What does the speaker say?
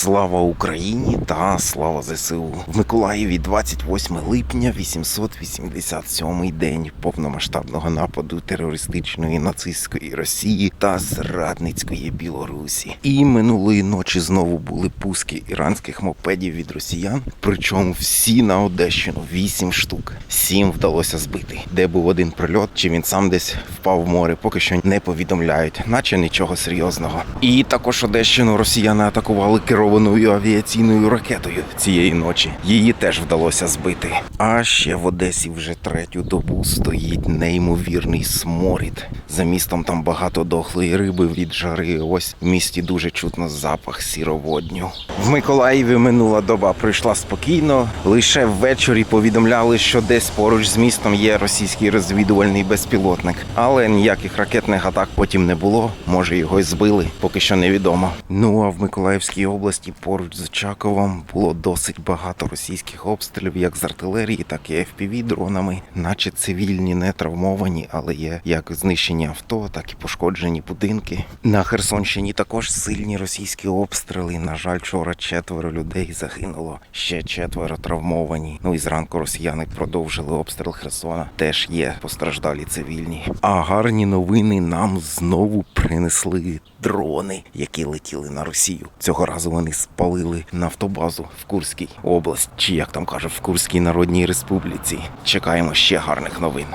Слава Україні та слава ЗСУ в Миколаєві 28 липня 887 день повномасштабного нападу терористичної нацистської Росії та зрадницької Білорусі. І минулої ночі знову були пуски іранських мопедів від росіян. Причому всі на Одещину, 8 штук. Сім вдалося збити. Де був один прильот, чи він сам десь впав в море, поки що не повідомляють, наче нічого серйозного. І також Одещину росіяни атакували керованою авіаційною ракетою цієї ночі. Її теж вдалося збити. А ще в Одесі вже третю добу стоїть неймовірний сморід. За містом там багато дохлої риби від жари. Ось в місті дуже чутно запах сіроводню. В Миколаєві минула доба пройшла спокійно. Лише ввечері повідомляли, що десь поруч з містом є російський розвідувальний безпілотник, але ніяких ракетних атак потім не було. Може, його й збили, поки що невідомо. Ну а в Миколаївській області поруч з Очаковом було досить багато російських обстрілів, як з артилерії, так і fpv дронами, наче цивільні не травмовані, але є як знищені авто, так і пошкоджені будинки. На Херсонщині також сильні російські обстріли. На жаль, вчора четверо людей загинуло, ще четверо травмовані. Ну і зранку росіяни продовжили обстріл Херсона. Теж є постраждалі цивільні. А гарні новини нам знову принесли дрони, які летіли на Росію. Цього разу вони спалили нафтобазу в Курській області, чи як там кажуть, в Курській Народній Республіці. Чекаємо ще гарних новин.